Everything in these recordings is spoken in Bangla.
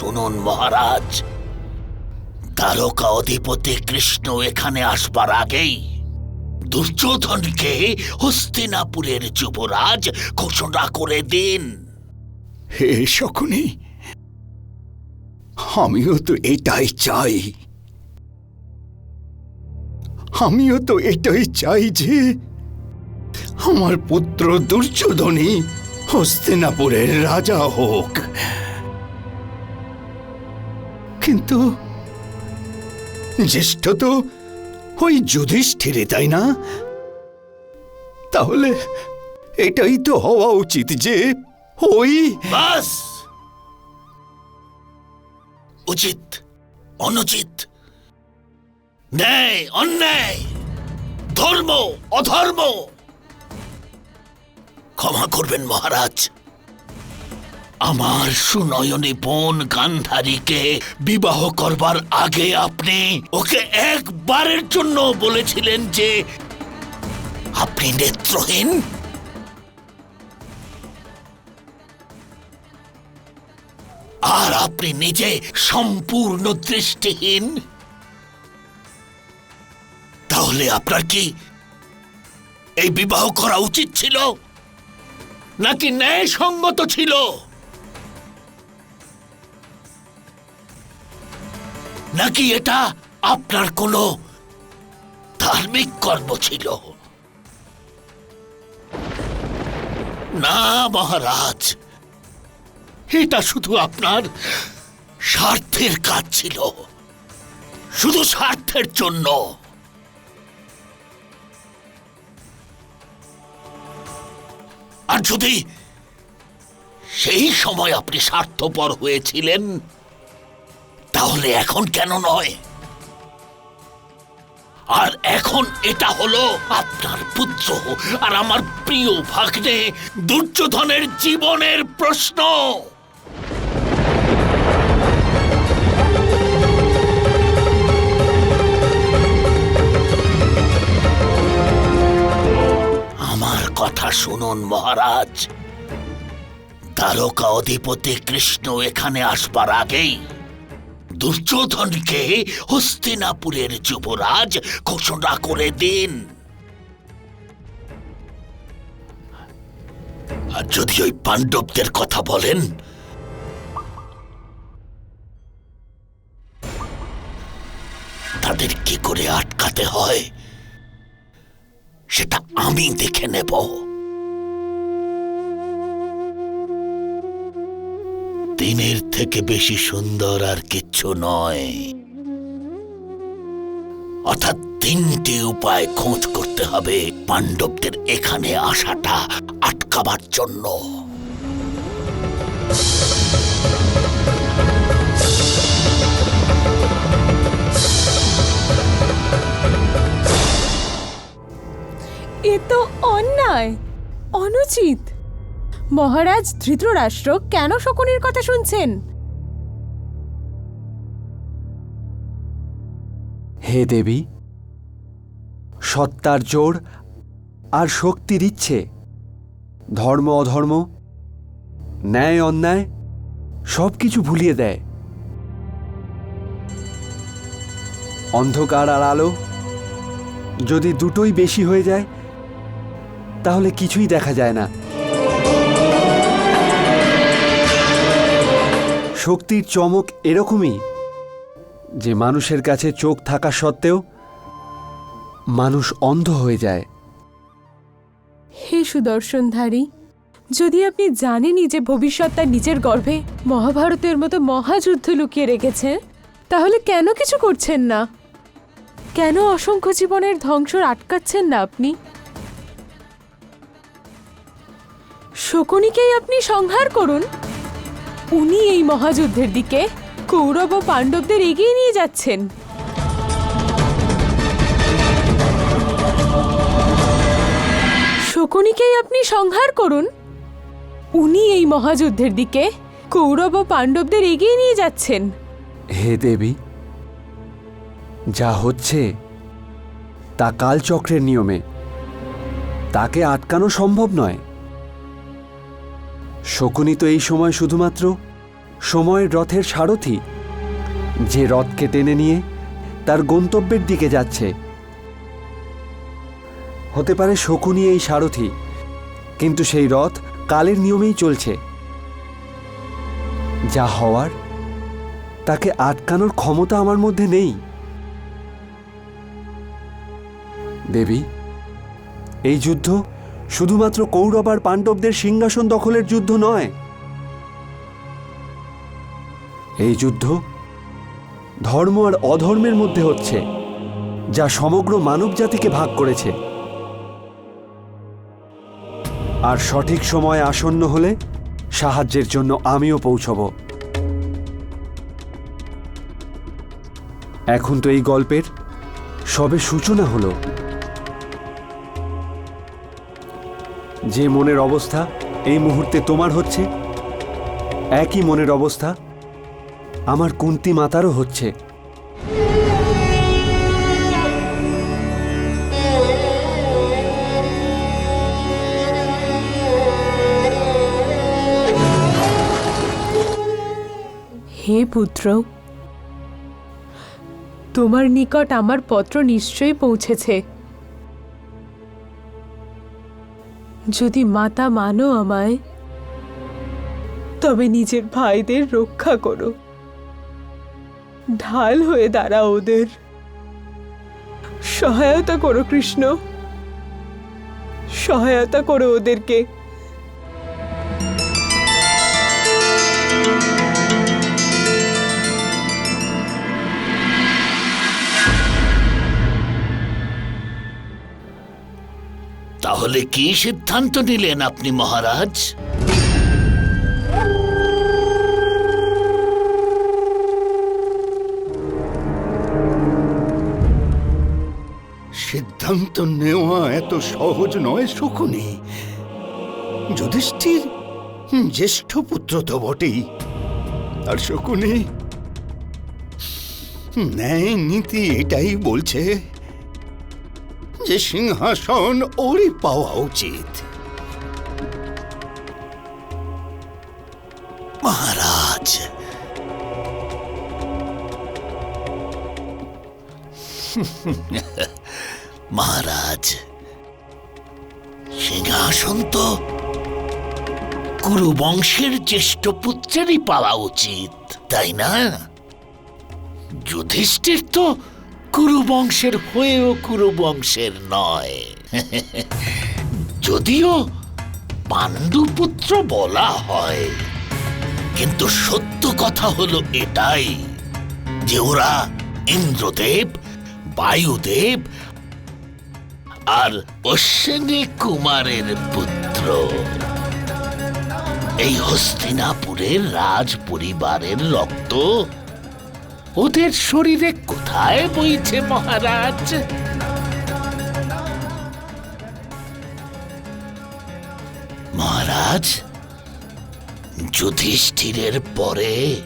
শুনুন, মহারাজ। দ্বারকা অধিপতি কৃষ্ণ এখানে আসবার আগেই দুর্যোধনকে হস্তিনাপুরের যুবরাজ ঘোষণা করে দিন। হে শকুনি, আমিও তো এটাই চাই। আমিও তো এটাই চাই যে আমার পুত্র দুর্যোধনই হস্তিনাপুরের রাজা হোক। কিন্তু জ্যেষ্ঠ তো ওই যুধিষ্ঠিরে, তাই না? তাহলে এটাই তো হওয়া উচিত যে ওই উচিত, অনুচিত। ন্যায়, অন্যায়, ধর্ম, অধর্ম। ক্ষমা করবেন মহারাজ। আমার সুনয়নী বোন গান্ধারীকে বিবাহ করবার আগে আপনি ওকে একবারের জন্য বলেছিলেন যে আপনি নেত্রহীন। আর আপনি নিজে সম্পূর্ণ দৃষ্টিহীন। তাহলে আপনার কি এই বিবাহ করা উচিত ছিল? নাকি ন্যায়সঙ্গত ছিল? নাকি এটা আপনার কোনো ধার্মিক কর্ম ছিল? না, মহারাজ। এটা শুধু আপনার স্বার্থের কাজ ছিল। শুধু স্বার্থের জন্য। আর যদি সেই সময় আপনি স্বার্থপর হয়েছিলেন তাহলে এখন কেন নয়? আর এখন এটা হলো আপনার পুত্র আর আমার প্রিয় ভাগ্নে দুর্যোধনের জীবনের প্রশ্ন। আমার কথা শুনুন, মহারাজ। দ্বারকা অধিপতি কৃষ্ণ এখানে আসবার আগেই দুর্যোধনকে হস্তিনাপুরের যুবরাজ ঘোষণা করে দিন। আর যদি ওই পাণ্ডবদের কথা বলেন, তাদের কি করে আটকাতে হয়, সেটা আমি দেখে নেব। দিনের থেকে বেশি সুন্দর আর কিচ্ছু নয়। অর্থাৎ তিনটি উপায় খোঁজ করতে হবে পাণ্ডবদের এখানে আসাটা আটকাবার জন্য। এ তো অন্যায়, অনুচিত। মহারাজ, ধৃতরাষ্ট্র, কেন শকুনির কথা শুনছেন? হে দেবী, সত্তার জোর আর শক্তির ইচ্ছে, ধর্ম অধর্ম, ন্যায় অন্যায় সব কিছু ভুলিয়ে দেয়। অন্ধকার আর আলো যদি দুটোই বেশি হয়ে যায়, তাহলে কিছুই দেখা যায় না। শক্তির চমক এরকমই যে মানুষের কাছে চোখ থাকা সত্ত্বেও মানুষ অন্ধ হয়ে যায়। হে সুদর্শনধারী, যদি আপনি জানেনই যে ভবিষ্যৎ তার নিজের গর্ভে মহাভারতের মতো মহাযুদ্ধ লুকিয়ে রেখেছে, তাহলে কেন কিছু করছেন না? কেন অসংখ্য জীবনের ধ্বংস আটকাচ্ছেন না আপনি? শকুনিকেই আপনি সংহার করুন। উনি এই মহাযুদ্ধের দিকে কৌরব ও পাণ্ডবদের এগিয়ে নিয়ে যাচ্ছেন। শকুনিকেই আপনি সংহার করুন। উনি এই মহাযুদ্ধের দিকে কৌরব ও পাণ্ডবদের এগিয়ে নিয়ে যাচ্ছেন। হে দেবী, যা হচ্ছে তা কালচক্রের নিয়মে। তাকে আটকানো সম্ভব নয়। শকুনি তো এই সময় শুধুমাত্র সময়ের রথের সারথি। যে রথকে টেনে নিয়ে তার গন্তব্যের দিকে যাচ্ছে। হতে পারে শকুনি এই সারথি, কিন্তু সেই রথ কালের নিয়মেই চলছে। যা হওয়ার, তাকে আটকানোর ক্ষমতা আমার মধ্যে নেই। দেবী, এই যুদ্ধ শুধুমাত্র কৌরব আর পাণ্ডবদের সিংহাসন দখলের যুদ্ধ নয়। এই যুদ্ধ ধর্ম আর অধর্মের মধ্যে হচ্ছে, যা সমগ্র মানব জাতিকে ভাগ করেছে। আর সঠিক সময় আসন্ন হলে সাহায্যের জন্য আমিও পৌঁছব। এখন তো এই গল্পের সবে সূচনা হলো। যে মনের অবস্থা এই মুহূর্তে তোমার হচ্ছে, একই মনের অবস্থা আমার কুন্তি মাতারও হচ্ছে। হে পুত্র, তোমার নিকট আমার পত্র নিশ্চয়ই পৌঁছেছে। যদি মাতা মানো আমায়, তবে নিজের ভাইদের রক্ষা করো। ঢাল হয়ে দাঁড়া ওদের। সহায়তা করো কৃষ্ণ। সহায়তা করো ওদেরকে। তাহলে কি সিদ্ধান্ত নিলেন আপনি, মহারাজ? সিদ্ধান্ত নেওয়া এত সহজ নয়, শকুনি। যুধিষ্ঠির জ্যেষ্ঠ পুত্র তো বটেই। আর শকুনি ন্যায় নীতি এটাই বলছে। যে সিংহাসন ওরই পাওয়া উচিত। মহারাজ। মহারাজ, সিংহাসন তো কুরু বংশের জ্যেষ্ঠ পুত্রেরই পাওয়া উচিত, তাই না? যুধিষ্ঠির তো কুরু বংশের হয়েও কুরু বংশের নয়। যদিও পাণ্ডুপুত্র বলা হয়, কিন্তু সত্য কথা হলো এটাই যে ওরা ইন্দ্রদেব, বায়ুদেব আর অশ্বিনী কুমারের পুত্র। এই হস্তিনাপুরের রাজ পরিবারের রক্ত ওদের শরীরে কোথায় বইছে মহারাজ? মহারাজ, যুধিষ্ঠিরের পরে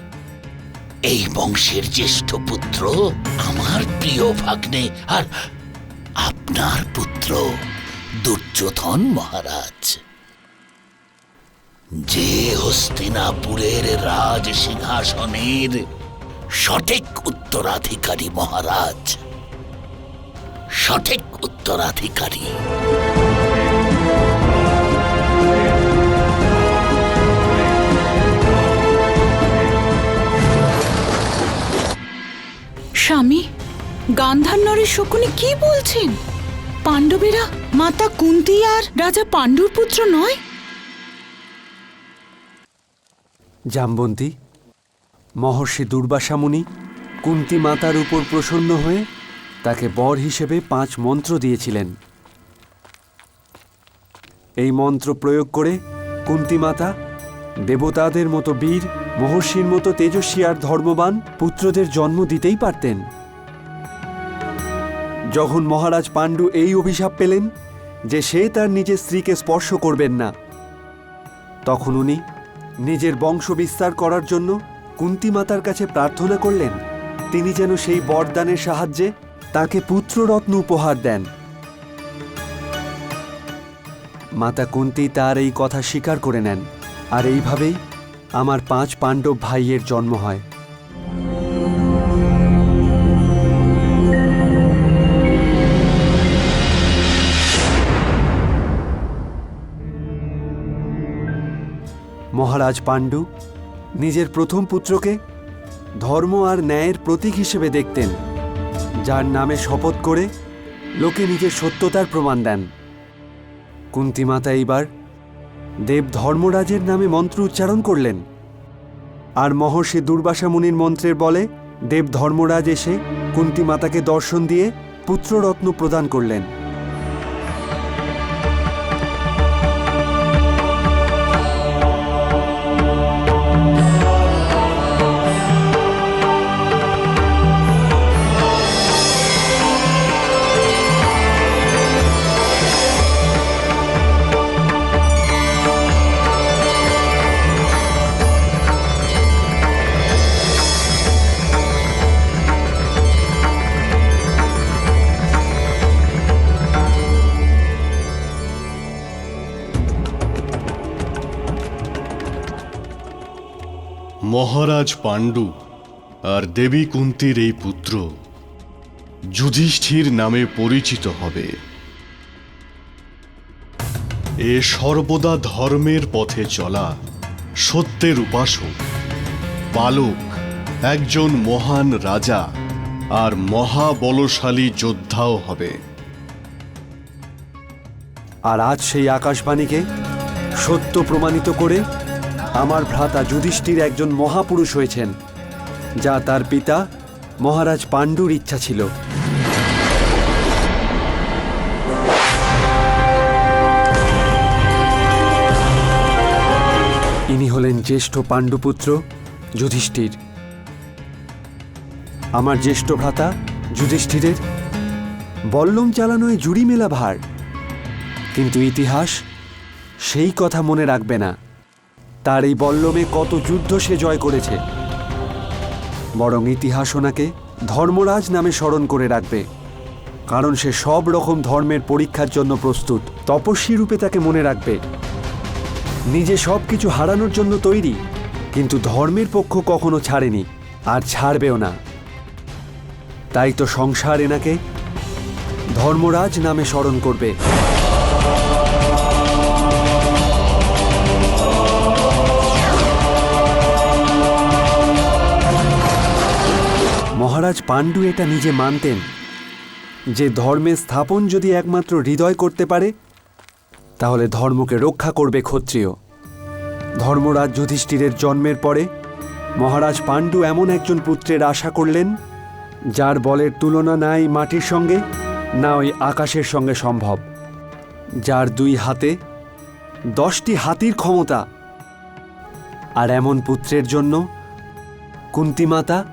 এই বংশের জ্যেষ্ঠ পুত্র আমার প্রিয় ভাগ্নে আর আপনার পুত্র দুর্যোধন মহারাজ। যে হস্তিনাপুরের রাজ সিংহাসনের সঠিক উত্তরাধিকারী মহারাজ। সঠিক উত্তরাধিকারী। স্বামী গান্ধার নরের শকুনি কি বলছেন? পাণ্ডবেরা মাতা কুন্তি আর রাজা পাণ্ডুর পুত্র নয়? জামবন্তী মহর্ষি দুর্বাসামুনি কুন্তি মাতার উপর প্রসন্ন হয়ে তাকে বর হিসেবে পাঁচ মন্ত্র দিয়েছিলেন। এই মন্ত্র প্রয়োগ করে কুন্তি মাতা দেবতাদের মতো বীর, মহর্ষির মতো তেজস্বী আর ধর্মবান পুত্রদের জন্ম দিতেই পারতেন। যখন মহারাজ পাণ্ডু এই অভিশাপ পেলেন যে সে তার নিজের স্ত্রীকে স্পর্শ করবেন না, তখন উনি নিজের বংশ বিস্তার করার জন্য কুন্তি মাতার কাছে প্রার্থনা করলেন, তিনি যেন সেই বরদানের সাহায্যে তাকে পুত্ররত্ন উপহার দেন। মাতা কুন্তি তার এই কথা স্বীকার করে নেন, আর এইভাবেই আমার পাঁচ পাণ্ডব ভাইয়ের জন্ম হয়। মহারাজ পাণ্ডু নিজের প্রথম পুত্রকে ধর্ম আর ন্যায়ের প্রতীক হিসেবে দেখতেন, যার নামে শপথ করে লোকে নিজের সত্যতার প্রমাণ দেন। কুন্তিমাতা এইবার দেব ধর্মরাজের নামে মন্ত্র উচ্চারণ করলেন, আর মহর্ষি দুর্বাসা মুনির মন্ত্রের বলে দেব ধর্মরাজ এসে কুন্তিমাতাকে দর্শন দিয়ে পুত্ররত্ন প্রদান করলেন। মহারাজ পাণ্ডু আর দেবী কুন্তির এই পুত্র যুধিষ্ঠির নামে পরিচিত হবে। এ সর্বদা ধর্মের পথে চলা সত্যের উপাসক বালক একজন মহান রাজা আর মহাবলশালী যোদ্ধাও হবে। আর আজ সেই আকাশবাণীকে সত্য প্রমাণিত করে আমার ভ্রাতা যুধিষ্ঠির একজন মহাপুরুষ হয়েছেন, যা তার পিতা মহারাজ পাণ্ডুর ইচ্ছা ছিল। ইনি হলেন জ্যেষ্ঠ পাণ্ডুপুত্র যুধিষ্ঠির। আমার জ্যেষ্ঠ ভ্রাতা যুধিষ্ঠিরের বল্লম চালানোয় জুড়ি মেলা ভার, কিন্তু ইতিহাস সেই কথা মনে রাখবে না। তার এই বল্লমে কত যুদ্ধ সে জয় করেছে। বরং ইতিহাস ওনাকে ধর্মরাজ নামে স্মরণ করে রাখবে। কারণ সে সব রকম ধর্মের পরীক্ষার জন্য প্রস্তুত। তপস্বী রূপে তাকে মনে রাখবে। নিজে সব কিছু হারানোর জন্য তৈরি, কিন্তু ধর্মের পক্ষ কখনো ছাড়েনি, আর ছাড়বেও না। তাই তো সংসার এনাকে ধর্মরাজ নামে স্মরণ করবে। পাণ্ডু এটা নিজে মানতেন যে ধর্মের স্থাপন যদি একমাত্র হৃদয় করতে পারে, তাহলে ধর্মকে রক্ষা করবে ক্ষত্রিয়। ধর্মরাজ যুধিষ্ঠিরের জন্মের পরে মহারাজ পাণ্ডু এমন একজন পুত্রের আশা করলেন, যার বলের তুলনা নাই মাটির সঙ্গে, না ওই আকাশের সঙ্গে সম্ভব। যার দুই হাতে দশটি হাতির ক্ষমতা। আর এমন পুত্রের জন্য কুন্তিমাতা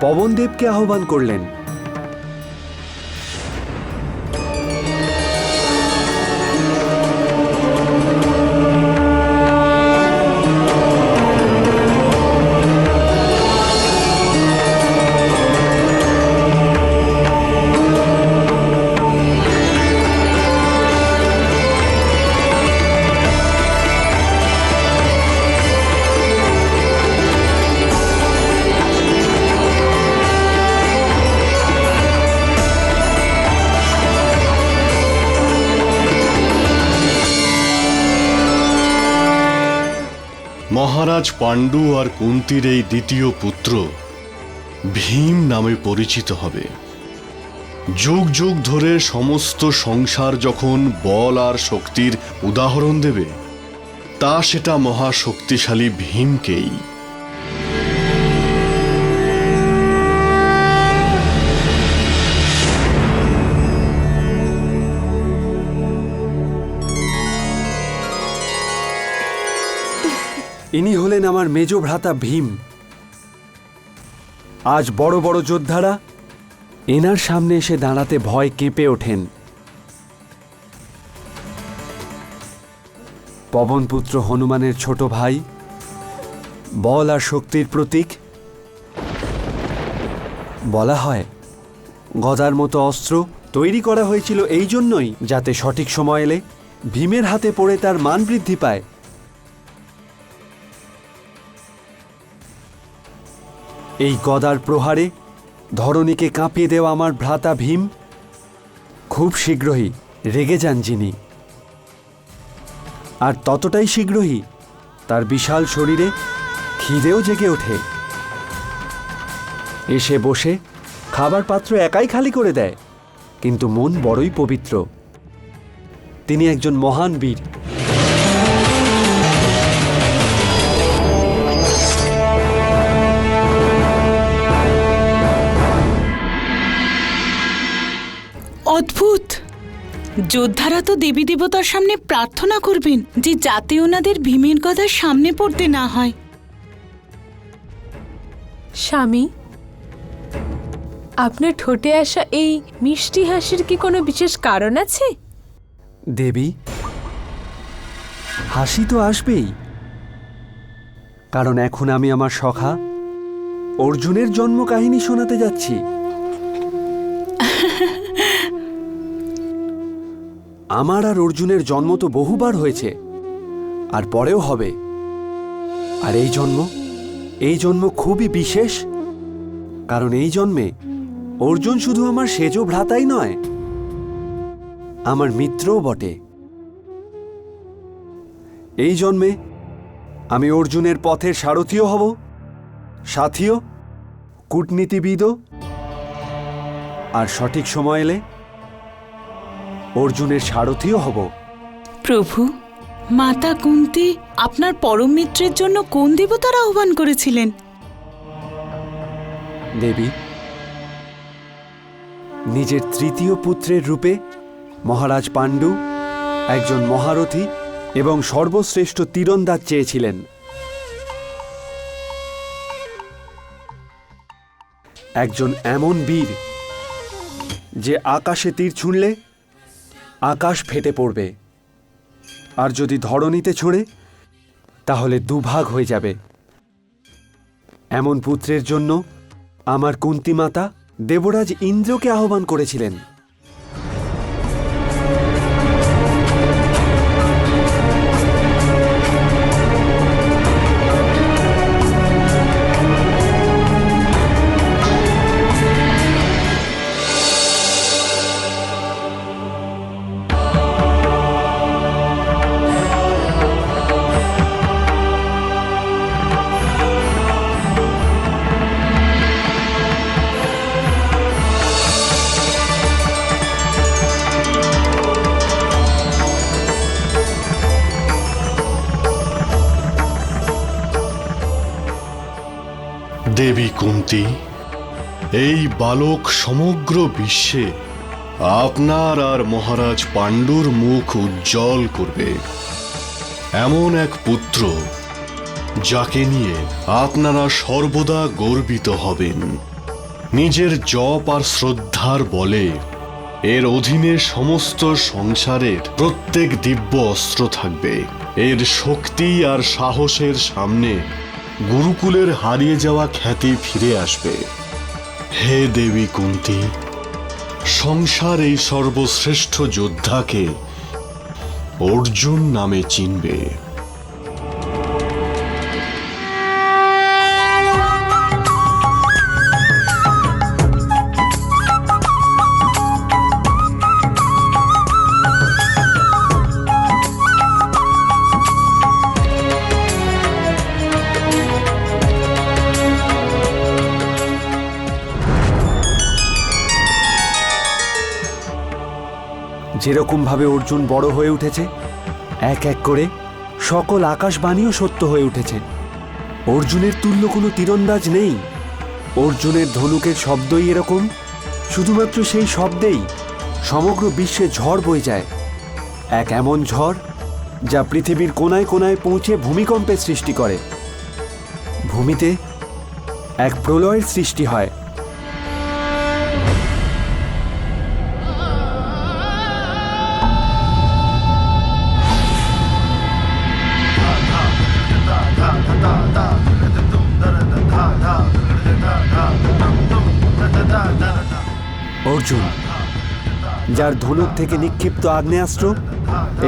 পবনদেবকে আহ্বান করলেন মহারাজ পাণ্ডু আর কুন্তির এই দ্বিতীয় পুত্র ভীম নামে পরিচিত হবে। যুগ যুগ ধরে সমস্ত সংসার যখন বল আর শক্তির উদাহরণ দেবে, তা সেটা মহাশক্তিশালী ভীমকেই ইনি হলেন আমার মেজ ভ্রাতা ভীম। আজ বড় বড় যোদ্ধারা এনার সামনে এসে দাঁড়াতে ভয় কেঁপে ওঠেন। পবনপুত্র হনুমানের ছোট ভাই, বল আর শক্তির প্রতীক। বলা হয় গদার মতো অস্ত্র তৈরি করা হয়েছিল এই জন্যই যাতে সঠিক সময় এলে ভীমের হাতে পড়ে তার মান বৃদ্ধি পায়। এই গদার প্রহারে ধরণীকে কাঁপিয়ে দেওয়া আমার ভ্রাতা ভীম খুব শীঘ্রই রেগে যান যিনি। আর ততটাই শীঘ্রই তার বিশাল শরীরে খিদেও জেগে ওঠে। এসে বসে খাবার পাত্র একাই খালি করে দেয়, কিন্তু মন বড়ই পবিত্র। তিনি একজন মহান বীর। যোদ্ধারা তো দেবী দেবতার সামনে প্রার্থনা করবেন যে যাতে ওনাদের ভীমের কথা সামনে পড়তে না হয়। স্বামী আপনার ঠোঁটে আসা এই মিষ্টি হাসির কি কোনো বিশেষ কারণ আছে? দেবী হাসি তো আসবেই। কারণ এখন আমি আমার সখা অর্জুনের জন্ম কাহিনী শোনাতে যাচ্ছি। আমার আর অর্জুনের জন্ম তো বহুবার হয়েছে। আর পরেও হবে। আর এই জন্ম এই জন্ম খুবই বিশেষ। কারণ এই জন্মে অর্জুন শুধু আমার সেজ ভ্রাতাই নয়, আমার মিত্রও বটে। এই জন্মে আমি অর্জুনের পথের সারথীও হব, সাথীও, কূটনীতিবিদও। আর সঠিক সময় এলে অর্জুনের সারথিও হব। প্রভু মাতা কুন্তি আপনার পরম মিত্রের জন্য কোন দেবতার আহ্বান করেছিলেন? দেবী নিজের তৃতীয় পুত্রের রূপে মহারাজ পাণ্ডু একজন মহারথী এবং সর্বশ্রেষ্ঠ তীরন্দাজ চেয়েছিলেন। একজন এমন বীর যে আকাশে তীর ছুঁড়লে আকাশ ফেটে পড়বে। আর যদি ধরণীতে ছোড়ে, তাহলে দুভাগ হয়ে যাবে। এমন পুত্রের জন্য আমার কুন্তিমাতা দেবরাজ ইন্দ্রকে আহ্বান করেছিলেন। দেবী কুন্তি, এই বালক সমগ্র বিশ্বে আপনার আর মহারাজ পাণ্ডুর মুখ উজ্জ্বল করবে। এমন এক পুত্র যাকে নিয়ে আপনারা সর্বদা গর্বিত হবেন। নিজের জপ আর শ্রদ্ধার বলে এর অধীনে সমস্ত সংসারের প্রত্যেক দিব্য অস্ত্র থাকবে। এর শক্তি আর সাহসের সামনে গুরুকুলের হারিয়ে যাওয়া খ্যাতি ফিরে আসবে। হে দেবী কুন্তি, সংসার এই সর্বশ্রেষ্ঠ যোদ্ধাকে অর্জুন নামে চিনবে। যেরকমভাবে অর্জুন বড় হয়ে উঠেছে, এক এক করে সকল আকাশবাণীও সত্য হয়ে উঠেছে। অর্জুনের তুল্য কোনো তীরন্দাজ নেই। অর্জুনের ধনুকের শব্দই এরকম, শুধুমাত্র সেই শব্দেই সমগ্র বিশ্বে ঝড় বয়ে যায়। এক এমন ঝড় যা পৃথিবীর কোনায় কোনায় পৌঁছে ভূমিকম্পের সৃষ্টি করে। ভূমিতে এক প্রলয়ের সৃষ্টি হয়। অর্জুন যার ধনুক থেকে নিক্ষিপ্ত আগ্নেয়াস্ত্র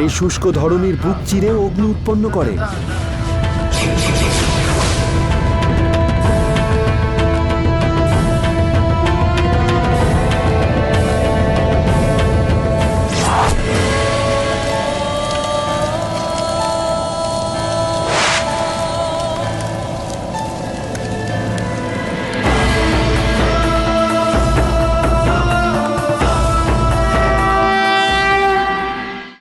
এই শুষ্ক ধরনের বুক চিরে অগ্নি উৎপন্ন করে।